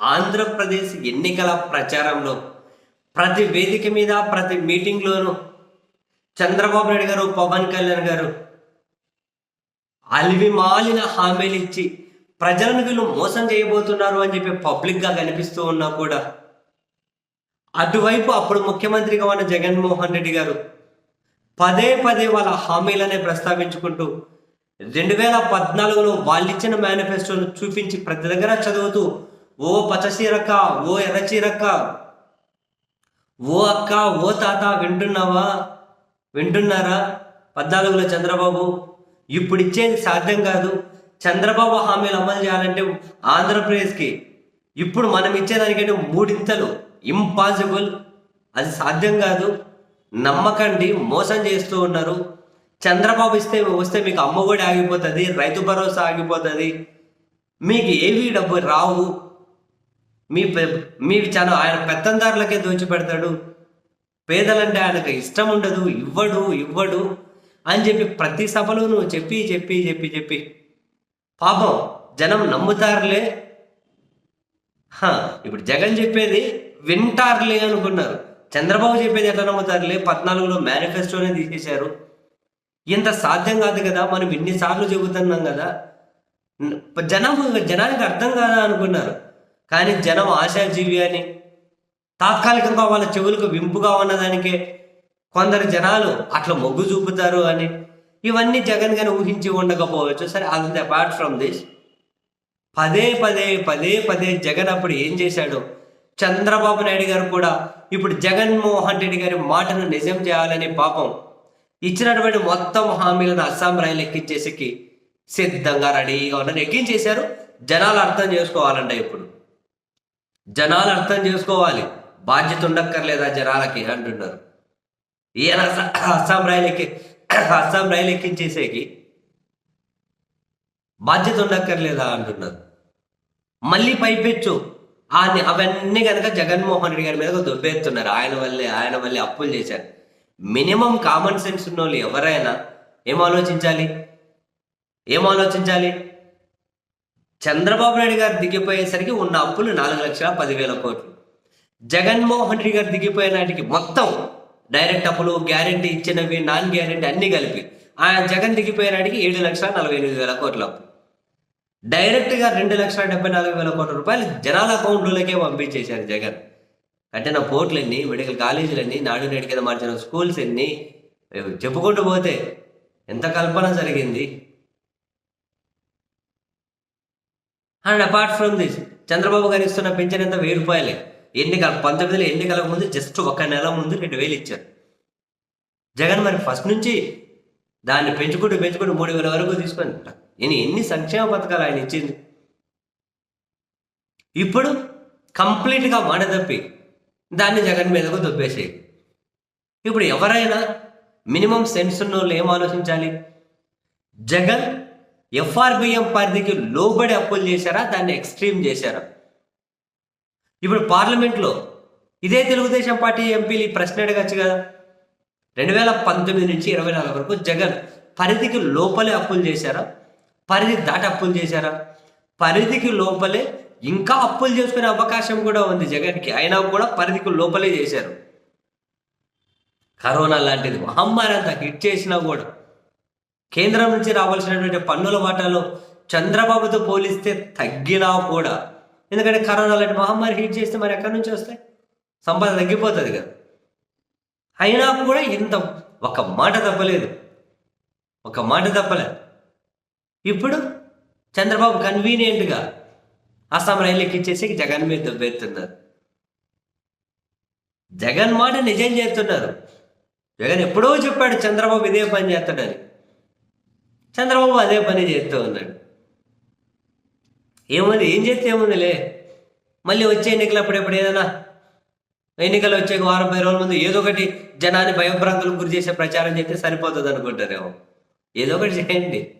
ఆంధ్రప్రదేశ్ ఎన్నికల ప్రచారంలో ప్రతి వేదిక మీద ప్రతి మీటింగ్లోనూ చంద్రబాబు నాయుడు గారు పవన్ కళ్యాణ్ గారు అలివి మాలిన హామీలు ఇచ్చి ప్రజలను వీళ్ళు మోసం చేయబోతున్నారు అని చెప్పి పబ్లిక్గా కనిపిస్తూ ఉన్నా కూడా అటువైపు అప్పుడు ముఖ్యమంత్రిగా ఉన్న జగన్మోహన్ రెడ్డి గారు పదే పదే వాళ్ళ హామీలనే ప్రస్తావించుకుంటూ రెండు వేల పద్నాలుగులో వాళ్ళు ఇచ్చిన మేనిఫెస్టోను చూపించి ప్రతి దగ్గర చదువుతూ ఓ పచ్చచీరక్క ఓ ఎర్రచీరక్క ఓ అక్క ఓ తాత వింటున్నావా? వింటున్నారా? పద్నాలుగులో చంద్రబాబు. ఇప్పుడు ఇచ్చేది సాధ్యం కాదు. చంద్రబాబు హామీలు అమలు చేయాలంటే ఆంధ్రప్రదేశ్కి ఇప్పుడు మనం ఇచ్చేదానికంటే మూడింతలు ఇంపాసిబుల్ అది సాధ్యం కాదు. నమ్మకండి మోసం చేస్తూ ఉన్నారు. చంద్రబాబు ఇస్తే వస్తే మీకు అమ్మ ఒడి ఆగిపోతుంది రైతు భరోసా ఆగిపోతుంది. మీకు ఏవి డబ్బు రావు. మీ మీ చాలా ఆయన పెత్తందారులకే దోచిపెడతాడు. పేదలంటే ఆయనకు ఇష్టం ఉండదు. ఇవ్వడు ఇవ్వడు అని చెప్పి ప్రతి సభలోనూ చెప్పి చెప్పి చెప్పి చెప్పి. పాపం జనం నమ్ముతారులే. ఇప్పుడు జగన్ చెప్పేది వింటారులే అనుకున్నారు. చంద్రబాబు చెప్పేది ఎట్లా నమ్ముతారులే? పద్నాలుగులో మేనిఫెస్టోనే తీసేశారు. ఇంత సాధ్యం కాదు కదా? మనం ఇన్నిసార్లు చెబుతున్నాం కదా? జనం జనానికి అర్థం కాదా అనుకున్నారు. కానీ జనం ఆశాజీవి అని తాత్కాలికంగా వాళ్ళ చెవులకు వింపుగా ఉన్నదానికే కొందరు జనాలు అట్లా మొగ్గు చూపుతారు అని. ఇవన్నీ జగన్ గాని ఊహించి ఉండకపోవచ్చు. సరే అది అపార్ట్ ఫ్రమ్ దిస్ పదే పదే పదే పదే జగన్ అప్పుడు ఏం చేశాడు? చంద్రబాబు నాయుడు గారు కూడా ఇప్పుడు జగన్మోహన్ రెడ్డి గారి మాటను నిజం చేయాలని పాపం ఇచ్చినటువంటి మొత్తం హామీలను అస్సాం రైలు ఎక్కించేసేకి సిద్ధంగా రెడీగా ఉన్నారు ఎక్కించేశారు. జనాలు అర్థం చేసుకోవాలంట ఇప్పుడు. జనాలు అర్థం చేసుకోవాలి. బాధ్యత ఉండక్కర్లేదా జనాలకి అంటున్నారు. ఈయన అస్సాం రైలు ఎక్కి అస్సాం రైలు ఎక్కించేసేకి బాధ్యత ఉండక్కర్లేదా అంటున్నారు. మళ్ళీ పైపెచ్చు. ఆ అవన్నీ కనుక జగన్మోహన్ రెడ్డి గారి మీద దొబ్బేస్తున్నారు. ఆయన వల్లే ఆయన వల్లే అప్పులు చేశారు. మినిమం కామన్ సెన్స్ ఉన్న వాళ్ళు ఎవరైనా ఏం ఆలోచించాలి? ఏం ఆలోచించాలి? చంద్రబాబు నాయుడు గారు దిగిపోయేసరికి ఉన్న అప్పులు నాలుగు లక్షల పదివేల కోట్లు. జగన్మోహన్ రెడ్డి గారు దిగిపోయే నాటికి మొత్తం డైరెక్ట్ అప్పులు గ్యారెంటీ ఇచ్చినవి నాన్ గ్యారెంటీ అన్ని కలిపి ఆయన జగన్ దిగిపోయే నాటికి ఏడు లక్షల నలభై ఎనిమిది వేల కోట్ల అప్పు. డైరెక్ట్గా రెండు లక్షల డెబ్బై నాలుగు వేల కోట్ల రూపాయలు జనాల అకౌంట్లకే పంపించేశారు జగన్. కట్టిన పోర్ట్లు ఎన్ని మెడికల్ కాలేజీలు ఎన్ని నాడు నేడు కింద మార్చిన స్కూల్స్ ఎన్ని? చెప్పుకుంటూ పోతే ఎంత కల్పన జరిగింది? And apart from this Chandrababu గారు ఇస్తున్న పెన్షన్ ఎంత? వెయ్యి రూపాయలే. ఎన్నికల పంతొమ్మిదిలో ఎన్నికల ముందు జస్ట్ ఒక నెల ముందు రెండు వేలు ఇచ్చారు. జగన్ మరి ఫస్ట్ నుంచి దాన్ని పెంచుకుంటూ పెంచుకుంటూ మూడు వేల వరకు తీసుకొని ఈయన ఎన్ని సంక్షేమ పథకాలు ఆయన ఇచ్చింది? ఇప్పుడు కంప్లీట్గా మాట తప్పి దాన్ని జగన్ మీదకు దొబ్బేసేయి. ఇప్పుడు ఎవరైనా మినిమం సెన్స్ ఉన్న వాళ్ళు ఏం ఆలోచించాలి? జగన్ ఎఫ్ఆర్బిఎం పరిధికి లోబడి అప్పులు చేశారా? దాన్ని ఎక్స్ట్రీమ్ చేశారా? ఇప్పుడు పార్లమెంట్లో ఇదే తెలుగుదేశం పార్టీ ఎంపీలు ఈ ప్రశ్న అడగచ్చు కదా. రెండు వేల పంతొమ్మిది నుంచి ఇరవై నాలుగు వరకు జగన్ పరిధికి లోపలే అప్పులు చేశారా? పరిధి దాటి అప్పులు చేశారా? పరిధికి లోపలే ఇంకా అప్పులు చేసుకునే అవకాశం కూడా ఉంది జగన్కి. అయినా కూడా పరిధికి లోపలే చేశారు. కరోనా లాంటిది మహమ్మారి అంతా హిట్ చేసినా కూడా కేంద్రం నుంచి రావాల్సినటువంటి పన్నుల వాటాలో చంద్రబాబుతో పోలిస్తే తగ్గినా కూడా. ఎందుకంటే కరోనా లాంటి మహమ్మారి హిట్ చేస్తే మరి ఎక్కడి నుంచి వస్తాయి? సంపద తగ్గిపోతుంది కదా. అయినా కూడా ఇంత ఒక మాట తప్పలేదు. ఒక మాట తప్పలేదు ఇప్పుడు చంద్రబాబు కన్వీనియంట్గా అస్సాం రైలు ఎక్కించేసి జగన్ మీద దెబ్బెత్తున్నారు. జగన్ మాట నిజం చేస్తున్నారు. జగన్ ఎప్పుడో చెప్పాడు చంద్రబాబు ఇదే పని చేస్తాడని. చంద్రబాబు అదే పని చేస్తూ ఉన్నాడు. ఏముంది? ఏం చేస్తే ఏముందిలే? మళ్ళీ వచ్చే ఎన్నికలు అప్పుడెప్పుడు ఏదైనా? ఎన్నికలు వచ్చే వారం పది రోజుల ముందు ఏదో ఒకటి జనాన్ని భయభ్రాంతులకు గురి చేసే ప్రచారం చేస్తే సరిపోతుంది అనుకుంటారేమో ఏదో ఒకటి చేయండి.